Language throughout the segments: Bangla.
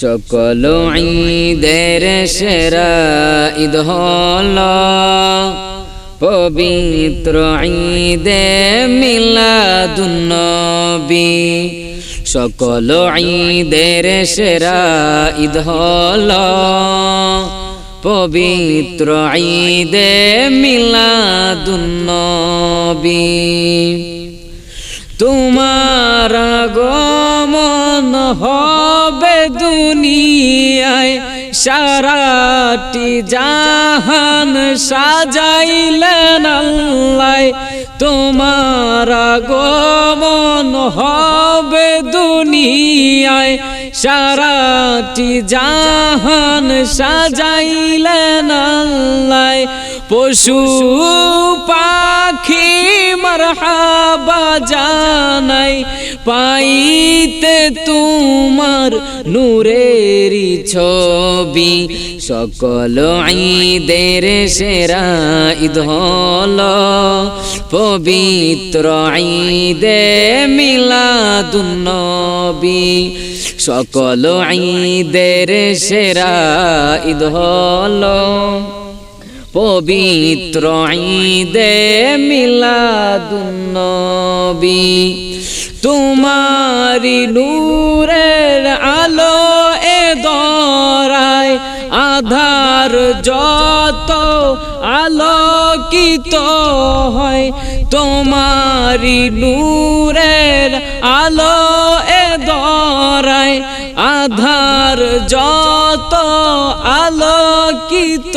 সকল ঈদের সেরা ঈদ হল পবিত্র ঈদে মিলাদুন্নবী। সকল ঈদের সেরা ঈদ হল পবিত্র ঈদে মিলাদুন্নবী। তোমার গমন দুনিয়ায় সারাটি জাহান সাজাইলেন আল্লাহ। তোমার গমন হবে দুনিয়ায়। সারাটি জাহান সাজাইলেন আল্লাহ। পশু পাখি মারহাবা জানাই। পাইতে তোমার নূরেরি ছবি। সকল ঈদের সেরা ঈদ হল পবিত্র ঈদে মিলাদুন্নবী সকল ঈদের সেরা ঈদ হল পবিত্র ঈদে মিলাদুন্নবী তোমারি নূরের আলো এ দরায় আধার যত আলোকিত হয়, তোমারি নূরের আলো এ দরায় আধার যত আলোকিত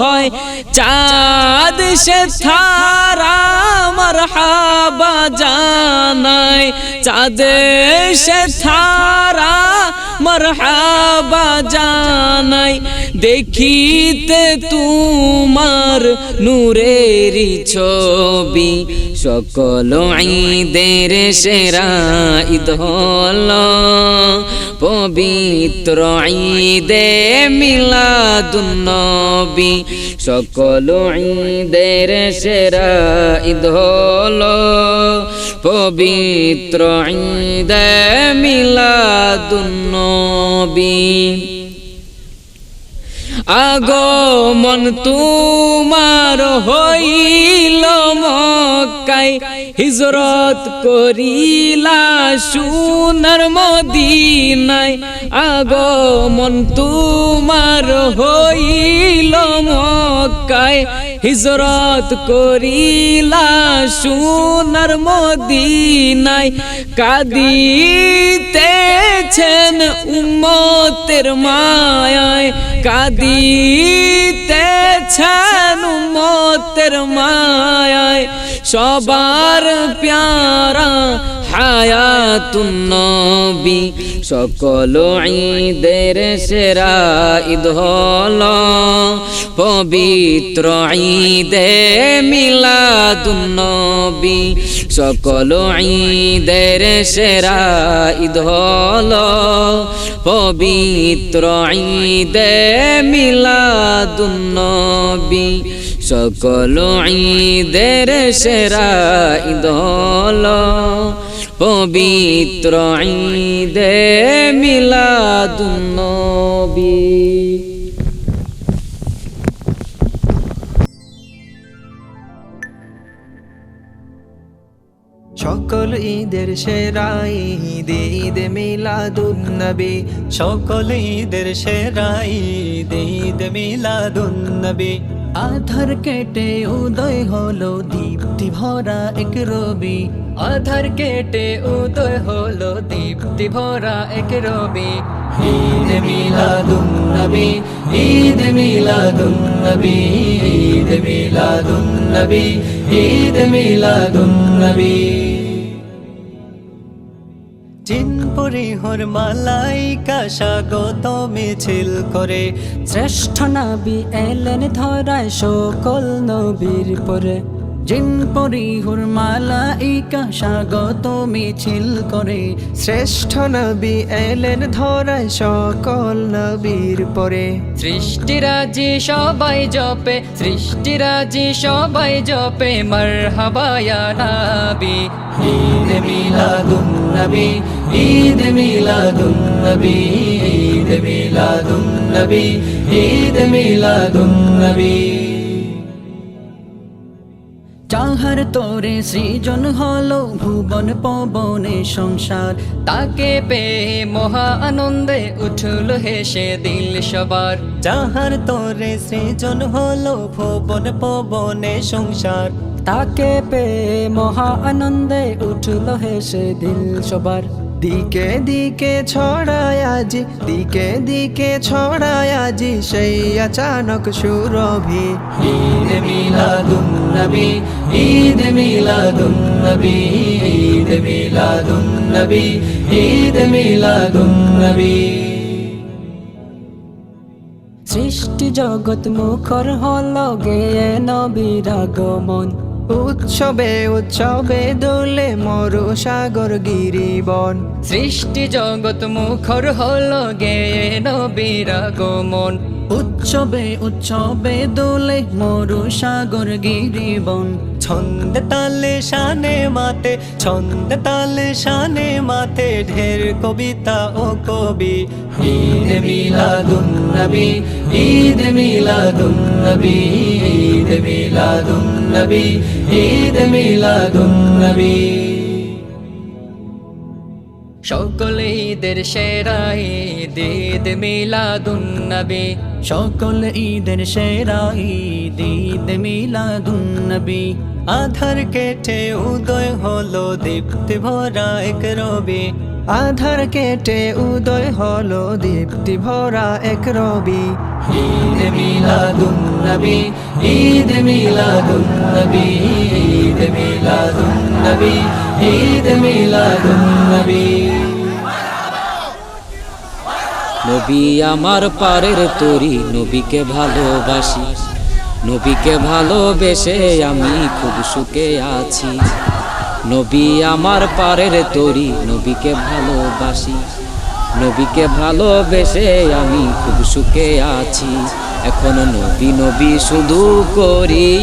হয় চাঁদ সে থারা মারহাবা জানায় চাঁদ সে থারা মারহাবা জানাই। দেখিতে তোমার নূরেরি ছবি। সকল ঈদের সেরা ঈদ হল পবিত্র ঈদে মিলাদুন্নবী সকল ঈদের সেরা ঈদ হল পবিত্র ঈদে মিলাদুন্নবী আগমন তোমার হইল মক্কাই হিজরত করিলা সুনার মদিনায়। আগমন তোমার হইল মক্কাই হিজরত করিলা সুনার মদিনায় কাদিতেছেন উম্মতের মায়ায়, কাদিতেছেন উম্মতের মায়ায়। সবার প্যারা হায়াতুন নবী, সকল ঈদের সেরা ঈদ হল। পবিত্র ঈদে মিলাদুন নবী। সকল ঈদের সেরা ঈদ হল পবিত্র ঈদে মিলাদুন নবী। সকল ঈদের সেরা ঈদ হল পবিত্র ঈদে মিলাদুন ঈদের সেরা ঈদ ঈদ মিলাদুন নবী। সকল ঈদের সেরা ঈদ ঈদ মিলাদুন নবী। আধার কেটে উদয় হলো, দীপ্তি ভরা এক রবি। আধার কেটে উদয় হলো, দীপ্তি ভরা এক রবি। ঈদ মিলাদুন নবী, ঈদ মিলাদুন নবী, ঈদ মিলাদুন নবী, ঈদ মিলাদুন নবী। চিনপুরি হর মালাইকা স্বাগত মিছিল করে। শ্রেষ্ঠ নবী এলেন ধরায় সকল নবীর পরে। জিন পরিহুর মালাইকা স্বাগত মিছিল করে। শ্রেষ্ঠ নবী এলেন ধরায় সকল নবীর পরে। সৃষ্টিরাজি সবাই জপে সৃষ্টিরাজি সবাই জপে। মারহাবায়া নাবি মিলাদুন নবী ঈদ মিলাদুন নবী ঈদ মিলাদুন নবী ঈদ মিলাদুন নবী। যাহার তোরে সৃজন হলো ভুবন পবনে সংসার। তাকে পেয়ে মহা আনন্দে উঠল হেসে দিল সবার। যাহার তোরে সৃজন হলো ভুবন পবনে সংসার। তাকে পেয়ে মহা আনন্দে উঠল হেসে দিল সবার। দিকে দিকে ছড়ায় আজি, দিকে দিকে ছড়ায় আজি সেই আচানক সুরভি। ঈদ মিলাদুন নবী ঈদ মিলাদুন নবী ঈদ মিলাদুন নবী ঈদ মিলাদুন নবী। সৃষ্টি জগৎ মুখর হলো গেয়ে নবীর আগমন। উৎসবে উৎসবে দোলে মরু সাগর গিরিবন। সৃষ্টি জগৎ মুখর হলো গেয়ে নবীর আগমন। উৎসবে উৎসবে দোলে মরু সাগর গিরিবন। ছন্দ তালে শানে মাতে ছন্দ তালে শানে মাতে ঢের কবিতা ও কবি। ঈদ মিলাদুন নবী ঈদ মিলাদুন নবী ঈদ মিলাদুন নবী ঈদ মিলাদুন নবী। সকল ঈদের সেরা ঈদ ঈদ মিলাদুন নবী। সকল ঈদের সেরা ঈদ ঈদ মিলাদুন নবী। আধার কেটে উদয় হলো দীপ্তি ভরা এক রবি। আধার কেটে উদয় হলো দীপ্তি ভরা এক রবি। ঈদ মিলাদুন নবী, ঈদ মিলাদুন নবী, ঈদ মিলাদুন নবী, ঈদ মিলাদুন নবী আমার পারের তরি, নবীকে ভালোবাসি। নবীকে ভালোবেসে আমি খুব সুখে আছি। নবী আমার পারের তরি, নবীকে ভালোবাসি। নবীকে ভালোবেসে আমি খুব সুখে আছি। এখন নবী নবী শুধু করি।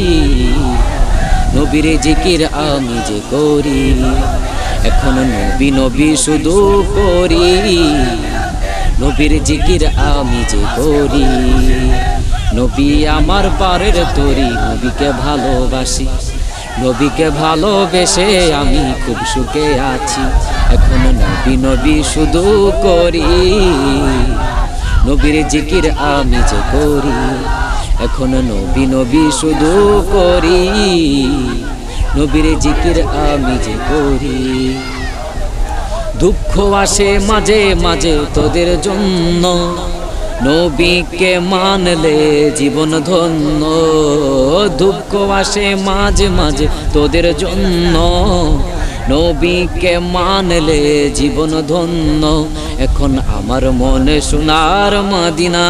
নবীর জিকির আমি যে করি। এখন নবী নবী শুধু করি। নবীর জিকির আমি যে করি। নবী আমার পারের তরি, নবীকে ভালোবাসি। নবীকে ভালোবেসে আমি খুব সুখে আছি। এখন নবী নবী শুধু করি। নবীর জিকির আমি যে করি। এখন নবী নবী শুধু করি। নবীর জিকির আমি যে করি। দুঃখ আসে মাঝে মাঝে তোদের জন্য। নবীকে মানলে জীবন ধন্য। দুঃখ আসে মাঝে মাঝে তোদের জন্য। নবীকে মানলে জীবন ধন্য। এখন আমার মনে সোনার মাদিনা।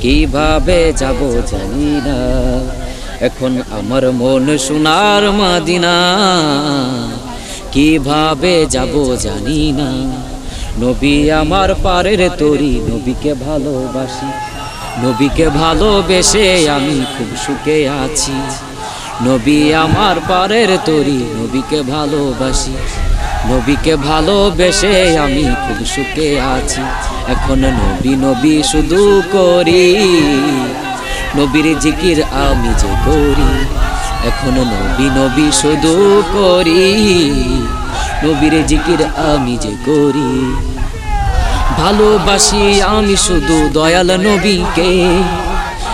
কীভাবে যাব জানি না। এখন আমার মন সোনার মাদিনা। কীভাবে যাব জানি না। নবী আমার পারের তরি, নবীকে ভালোবাসি। নবীকে ভালোবেসে আমি খুব সুখে আছি। নবী আমার পারের তরি, নবীকে ভালোবাসি। নবীকে ভালোবেসে আমি খুব সুখে আছি। এখন নবী নবী শুধু করি। নবীর জিকির আমি যে করি। এখন নবী নবী শুধু করি। নবীর জিকির আমি যে করি। ভালোবাসি আমি শুধু দয়াল নবীকে।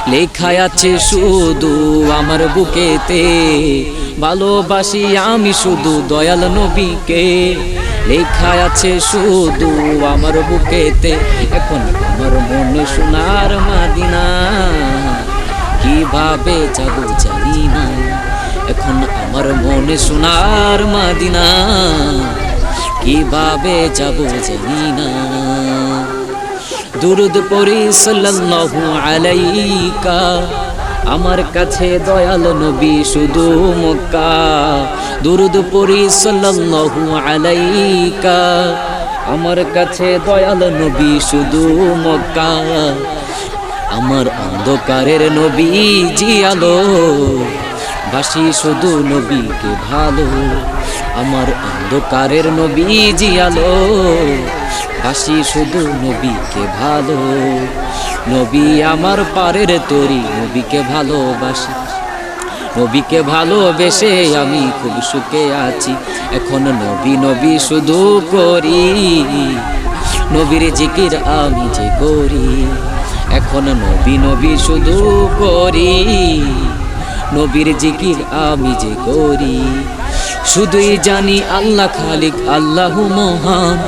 লেখা আছে শুধু আমার বুকেতে। ভালোবাসি আমি শুধু দয়াল নবীকে। লেখা আছে শুধু আমার বুকেতে। এখন আমার মনে সোনার মাদিনা। কীভাবে যাব জানি না। এখন আমার মনে সোনার মাদিনা। কীভাবে যাব জানি না। দুরুদ পড়ি সাল্লাল্লাহু আলাইকা। আমার কাছে দয়াল নবী শুধু মক্কা। দুরুদ পড়ি সাল্লাল্লাহু আলাইকা। আমার কাছে দয়াল নবী শুধু মক্কা। আমার অন্ধকারের নবী জিয়ালো বাসি শুধু নবীকে ভালো, আমার অন্ধকারের নবী জিয়ালো বাসি শুধু নবীকে ভালো, নবী আমার পারের তরি, নবীকে ভালোবাসি। নবীকে ভালোবেসে আমি খুব সুখে আছি, এখন নবী নবী শুধু করি। নবীর জিকির আমি যে করি, এখন নবী নবী শুধু করি। নবীর জিকির আমি যে করি। শুধুই জানি আল্লাহ খালিক, আল্লাহ মহান।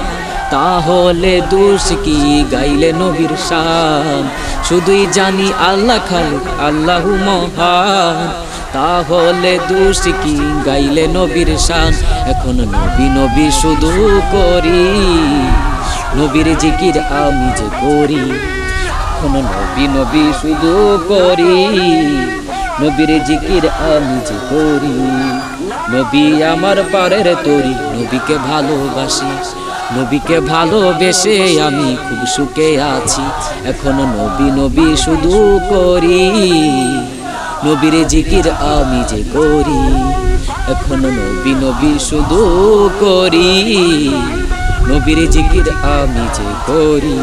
তাহলে দোষ কি গাইলে নবীর শান? শুধুই জানি আল্লাহ খালিক, আল্লাহ মহান। তাহলে দোষ কি গাইলে নবীর শান? এখন নবী নবী শুধু করি। নবীর জিকির আমি যে করি। এখন নবী নবী শুধু করি। নবীর জিকির আমি যে করি, নবী আমার পারের তরি, নবীকে ভালোবাসি, নবীকে ভালোবেসে আমি খুব সুখে আছি। এখন নবী নবী শুধু করি, নবীর জিকির আমি যে করি। এখন নবী নবী শুধু করি, নবীর জিকির আমি যে করি।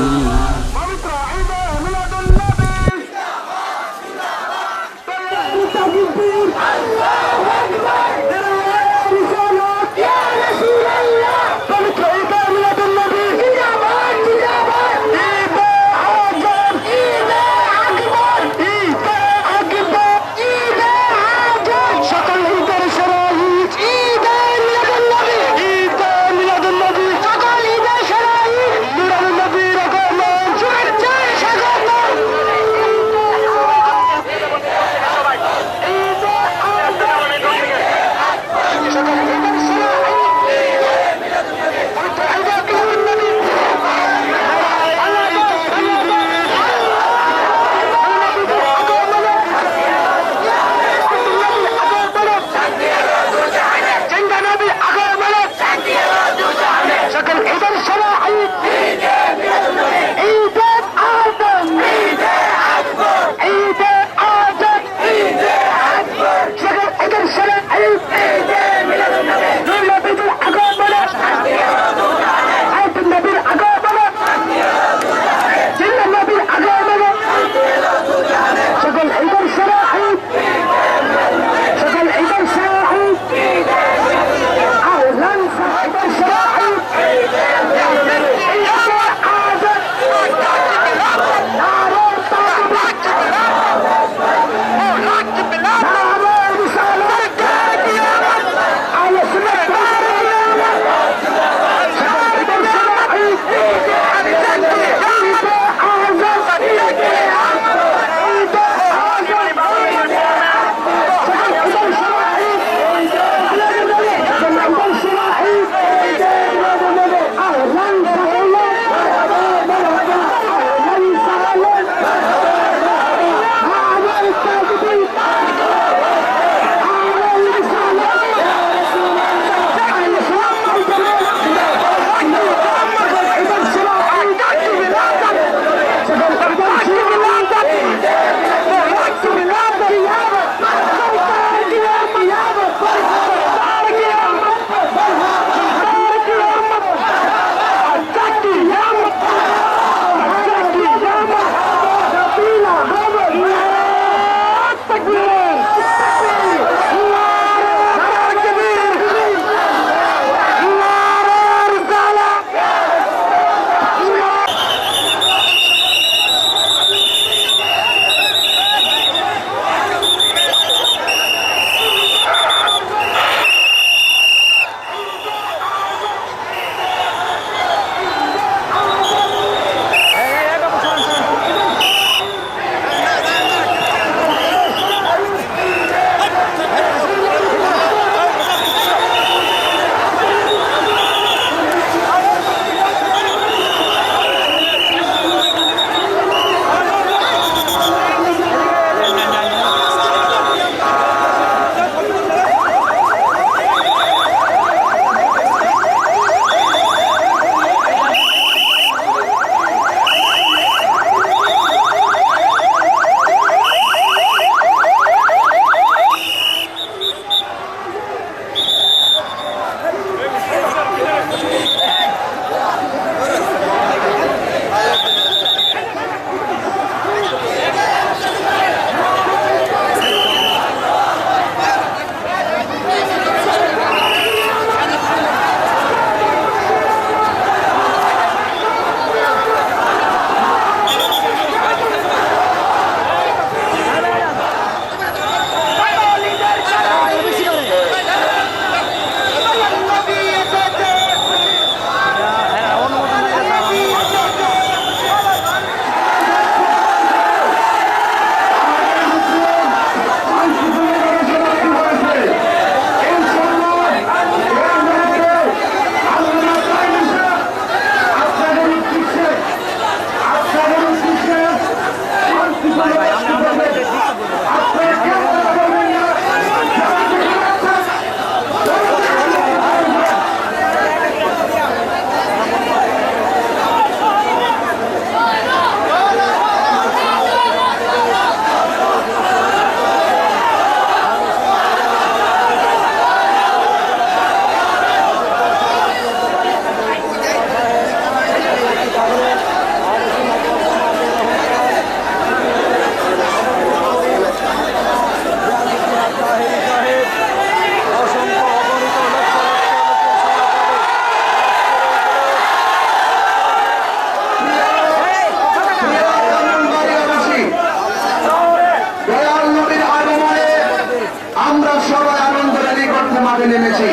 নেমেছি।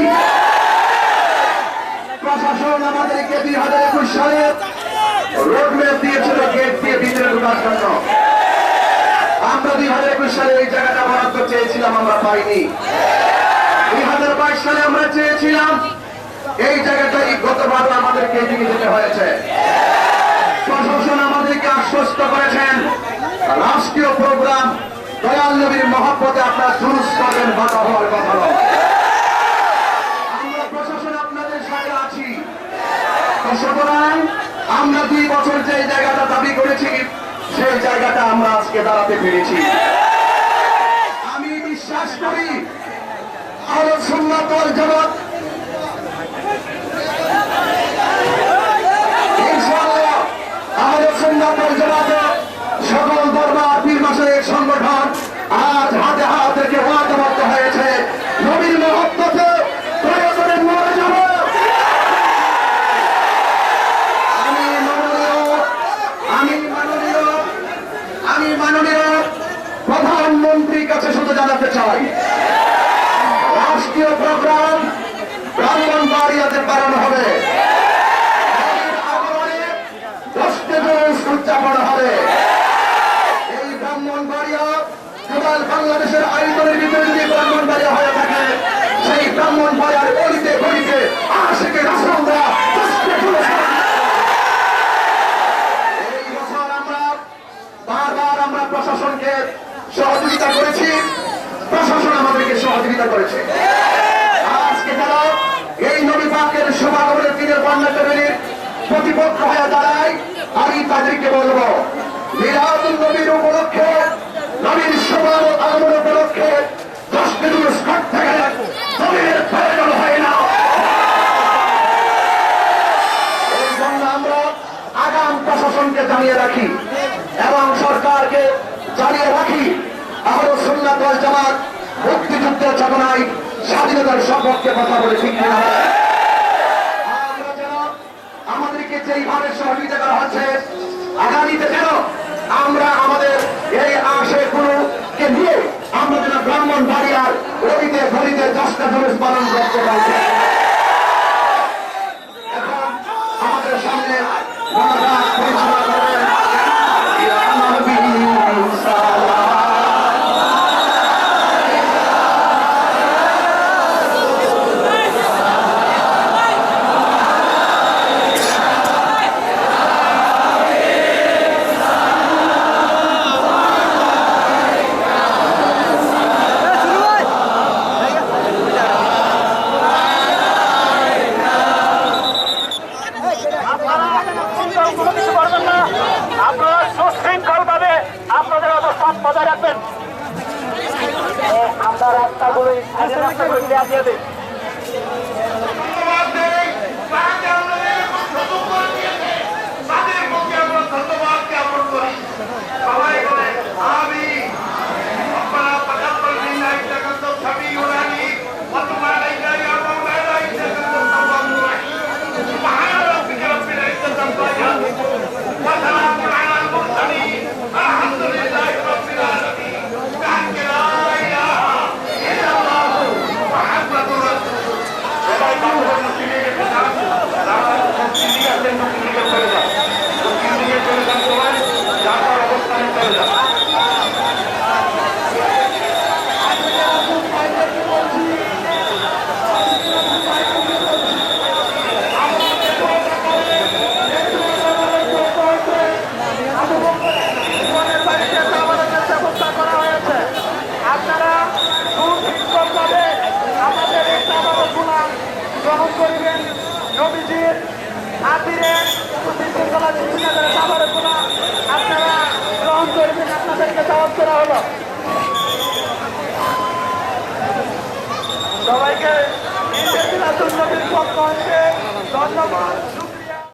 প্রশাসন আমাদেরকে দুই হাজার একুশ সালে রোড ম্যাপ দিয়েছিল গেট দিয়ে ভিতরে ঢোকার জন্য। আমরা দুই হাজার একুশ সালে এই জায়গাটা বরাদ্দ চেয়েছিলাম, আমরা পাইনি। দুই হাজার বাইশ সালে আমরা চেয়েছিলাম, এই জায়গাটাই গতবার আমাদেরকে এদিকে যেতে হয়েছে। প্রশাসন আমাদেরকে আশ্বস্ত করেছেন, রাষ্ট্রীয় প্রোগ্রাম দয়াল নবীর মহব্বতে আপনারা জুলুস করবেন বাধা হওয়ার কথা নয়। আমরা দুই বছর যে জায়গাটা দাবি করেছি, সেই জায়গাটা আমরা আজকে দাঁড়াতে পেরেছি আমি বিশ্বাস করি আলো সুন্নাত ওয়াল জামাত ইনশাআল্লাহ আমাদের সুন্নাত ওয়াল জামাতের সকল দরবার পীর মাসের সংগঠন আজ হাতে হাত রেখে ওয়াদাবদ্ধ হয়েছে নবীর মহব্বতে প্রয়োজনে মরে যাব আমি মাননীয় আমি মাননীয় আমি মাননীয় প্রধানমন্ত্রীর কাছে শুধু জানাতে চাই রাষ্ট্রীয় প্রোগ্রাম ব্রাহ্মণবাড়িয়াতে বাড়ানো হবে নদীর আগমনে দশটি দিবস উদযাপন হবে এই ব্রাহ্মণবাড়িয়া টোটাল বাংলাদেশের আয়তনের ভিতরে যদি ব্রাহ্মণবাড়িয়া হয়ে থাকে সেই ব্রাহ্মণবাড়িয়ার গলিতে গলিতে আশেকে রাসলরা দশটি দিবস এই বছর আমরা বারবার আমরা প্রশাসনকে সহযোগিতা করেছি প্রশাসন আমাদেরকে সহযোগিতা করেছে। এই নবী পাকের সমাগমের দিনের বন্যা প্রতিপক্ষ হয়ে দাঁড়ায়। আমি তাদেরকে বলব মিলাদুল নবীর উপলক্ষে, নবীর সমাগ আগমন উপলক্ষে আগাম প্রশাসনকে জানিয়ে রাখি এবং সরকারকে জানিয়ে রাখি ওয়াল জামাত চেতনায় স্বাধীনতার সপক্ষে কথা বলে ঠিক আমরা আমাদেরকে যেইভাবে সহযোগিতা করা হচ্ছে, আগামীতে যেন আমরা আমাদের এই আশে গুলোকে নিয়ে আমরা যেন ব্রাহ্মণ বাড়িয়ার গলিতে গলিতে দশটা দিবস পালন করতে পারি। এখন আমাদের সামনে আপনারা ধন্যবাদ